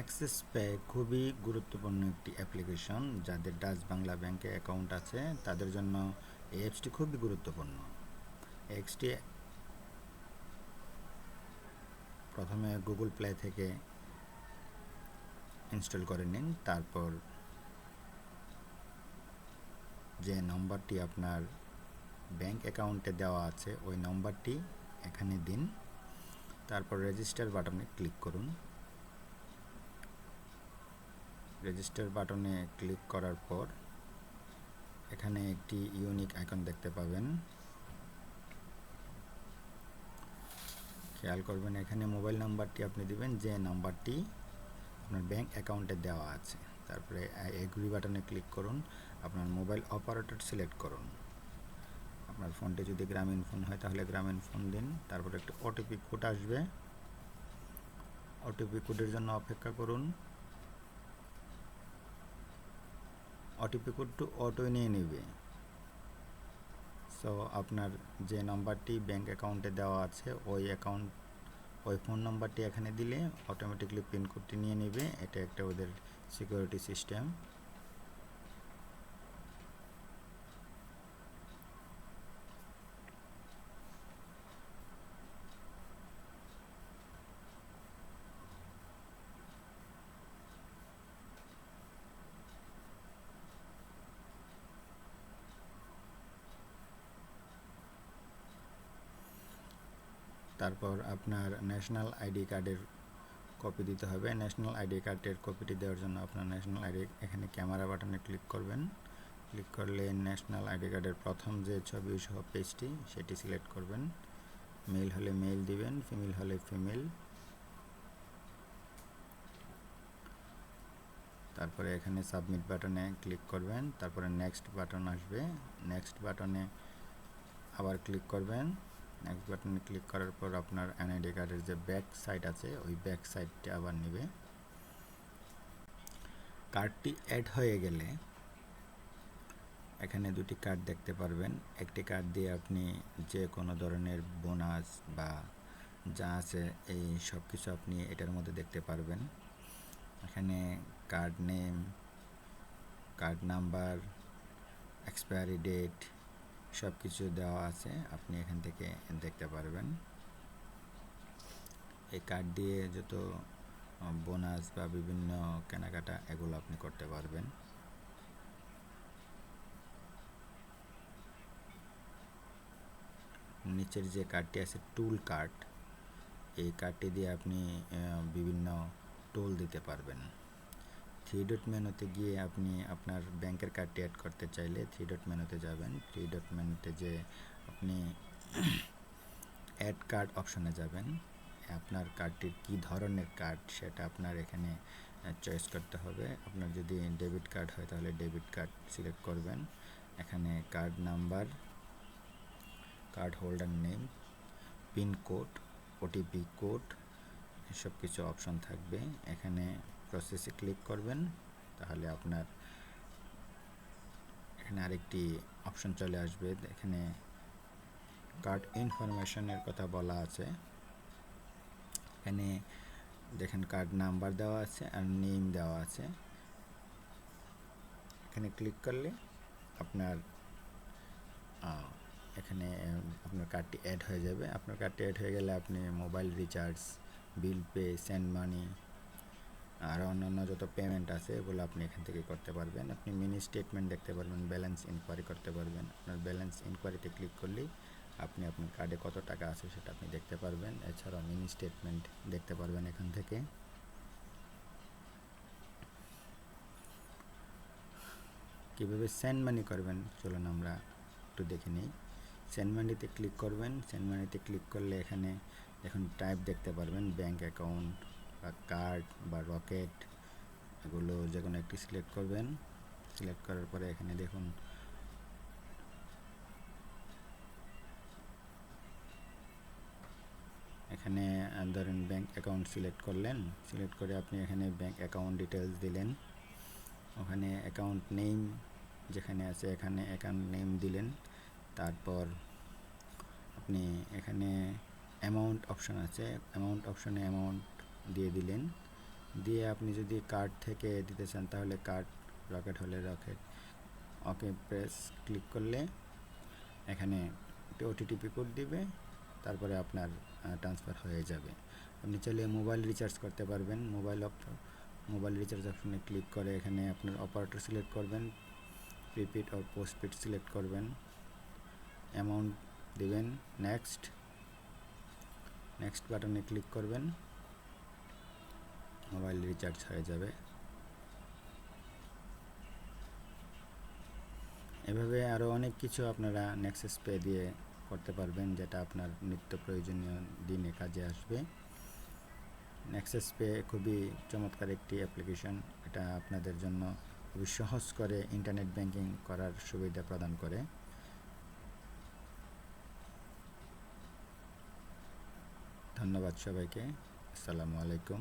Axis pay খুবই গুরুত্বপূর্ণ একটি অ্যাপ্লিকেশন যাদের ডাচ বাংলা ব্যাংকে অ্যাকাউন্ট আছে, তাদের জন্য এই অ্যাপসটি খুবই গুরুত্বপূর্ণ। অ্যাপসটি প্রথমে গুগল প্লে থেকে ইনস্টল করে নিন, তারপর যে নম্বরটি আপনার ব্যাংক অ্যাকাউন্টে দেওয়া আছে, ওই নম্বরটি এখানে দিন। তারপর রেজিস্টার বাটনে ক্লিক করুন। রেজিস্টার বাটনে ক্লিক করার পর, এখানে একটি ইউনিক আইকন দেখতে পাবেন। খেয়াল করবেন, এখানে মোবাইল নাম্বারটি আপনি দিবেন, যে নাম্বারটি আপনার ব্যাংক অ্যাকাউন্টে দেওয়া আছে। তারপরে এগ্রি বাটনে ক্লিক করুন, আপনার মোবাইল অপারেটর সিলেক্ট করুন। আপনার ফোনটি যদি গ্রামীণ ফোন হয়, তাহলে গ্রামীণ ফোন দিন। তারপরে একটি ওটিপি কোড আসবে। ওটিপি কোডের জন্য অপেক্ষা করুন। ওটিপি কোডটু অটো নিয়ে নেবে। সো আপনার যে নাম্বারটি ব্যাংক অ্যাকাউন্টে দেওয়া আছে, ওই অ্যাকাউন্ট ওই ফোন নাম্বারটি এখানে দিলে অটোমেটিকলি পিন কোডটি নিয়ে নেবে। এটা একটা ওদের সিকিউরিটি সিস্টেম তারপর আপনার ন্যাশনাল আইডি কার্ডের কপি দিতে হবে। ন্যাশনাল আইডি কার্ডের কপিটি দেওয়ার জন্য আপনার ন্যাশনাল আইডি এখানে ক্যামেরা বাটনে ক্লিক করবেন। ক্লিক করলে ন্যাশনাল আইডি কার্ডের প্রথম যে ছবি সহ পেজটি সেটি সিলেক্ট করবেন। মেল হলে মেল দিবেন ফিমেল হলে ফিমেল তারপরে এখানে সাবমিট বাটনে ক্লিক করবেন। তারপরে নেক্সট বাটন আসবে। নেক্সট বাটনে আবার ক্লিক করবেন। নেক্সট বাটনে ক্লিক করার পর আপনার এনআইডি কার্ডের যে ব্যাক সাইড আছে, ওই ব্যাক সাইডটি আবার নেবে। কার্ডটি অ্যাড হয়ে গেলে এখানে দুটি কার্ড দেখতে পারবেন। একটি কার্ড দিয়ে আপনি যে কোনো ধরনের বোনাস বা যা আছে, এই সব কিছু আপনি এটার মধ্যে দেখতে পারবেন। এখানে card name card number expiry date সব কিছু দেওয়া আছে, আপনি এখান থেকে দেখতে পারবেন। এই কার্ড দিয়ে যত বোনাস বা বিভিন্ন কেনাকাটা এগুলো আপনি করতে পারবেন। নিচের যে কার্ডটি আছে, টুল কার্ড, এই কার্ডটি দিয়ে আপনি বিভিন্ন টুল দিতে পারবেন। থ্রি ডট মেনুতে গিয়ে আপনি আপনার ব্যাংকের কার্ডটি অ্যাড করতে চাইলে থ্রি ডট মেনুতে যাবেন। থ্রি ডট মেনুতে যে আপনি অ্যাড কার্ড অপশনে যাবেন, আপনার কার্ডটির কি ধরনের কার্ড সেটা আপনার এখানে চয়েস করতে হবে। আপনার যদি ডেবিট কার্ড হয় তাহলে ডেবিট কার্ড সিলেক্ট করবেন। এখানে card number card holder name pincode OTP code এসব কিছু অপশন থাকবে। এখানে প্রসেসে ক্লিক করবেন, তাহলে আপনার এখানে আরেকটি অপশন চলে আসবে। এখানে কার্ড ইনফরমেশনের কথা বলা আছে। এখানে দেখেন কার্ড নাম্বার দেওয়া আছে আর নেম দেওয়া আছে। এখানে ক্লিক করলে আপনার এখানে আপনার কার্ডটি অ্যাড হয়ে যাবে। আপনার কার্ডটি অ্যাড হয়ে গেলে আপনি mobile recharge bill pay send money আর অন্যান্য যত পেমেন্ট আছে, এগুলো আপনি এখান থেকে করতে পারবেন। আপনি মিনি স্টেটমেন্ট দেখতে পারবেন ব্যালেন্স ইনকোয়ারি করতে পারবেন। আপনার ব্যালেন্স ইনকোয়ারিতে ক্লিক করলেই আপনি আপনার কার্ডে কত টাকা আছে সেটা আপনি দেখতে পারবেন। এছাড়াও মিনি স্টেটমেন্ট দেখতে পারবেন এখান থেকে। কীভাবে সেন্ড মানি করবেন? চলুন আমরা একটু দেখে নিই। সেন্ড মানিতে ক্লিক করবেন। সেন্ড মানিতে ক্লিক করলে এখানে এখন টাইপ দেখতে পারবেন ব্যাঙ্ক অ্যাকাউন্ট বা কার্ড বা রকেট, এগুলো যে কোনো একটি সিলেক্ট করবেন। সিলেক্ট করার পরে এখানে দেখুন, এখানে ধরেন ব্যাংক অ্যাকাউন্ট সিলেক্ট করলেন। সিলেক্ট করে আপনি এখানে ব্যাংক অ্যাকাউন্ট ডিটেলস দিলেন। ওখানে অ্যাকাউন্ট নেম যেখানে আছে, এখানে অ্যাকাউন্ট নেম দিলেন। তারপর আপনি এখানে অ্যামাউন্ট অপশন আছে। অ্যামাউন্ট অপশনে অ্যামাউন্ট দিয়ে দিলেন। দিয়ে আপনি যদি কার্ড থেকে দিতে চান, তাহলে কার্ড রকেট হলে রকেট ওকে প্রেস ক্লিক করলে এখানে ওটিটিপি কোড দিবে, তারপরে আপনার ট্রান্সফার হয়ে যাবে। আপনি চাইলে মোবাইল রিচার্জ করতে পারবেন মোবাইল অপ মোবাইল রিচার্জ অপশনে ক্লিক করে এখানে আপনার অপারেটর সিলেক্ট করবেন প্রিপিড অর পোস্টপিড সিলেক্ট করবেন। অ্যামাউন্ট দেবেন নেক্সট নেক্সট বাটনে ক্লিক করবেন। রিচার্জ হয়ে যাবে। এভাবে আরও অনেক কিছু আপনারা নেক্সাস পে দিয়ে করতে পারবেন, যেটা আপনার নিত্য প্রয়োজনীয় দিনে কাজে আসবে। নেক্সাস পে খুবই চমৎকার একটি অ্যাপ্লিকেশন এটা আপনাদের জন্য খুবই সহজ করে ইন্টারনেট ব্যাংকিং করার সুবিধা প্রদান করে। ধন্যবাদ সবাইকে, আসসালামু আলাইকুম।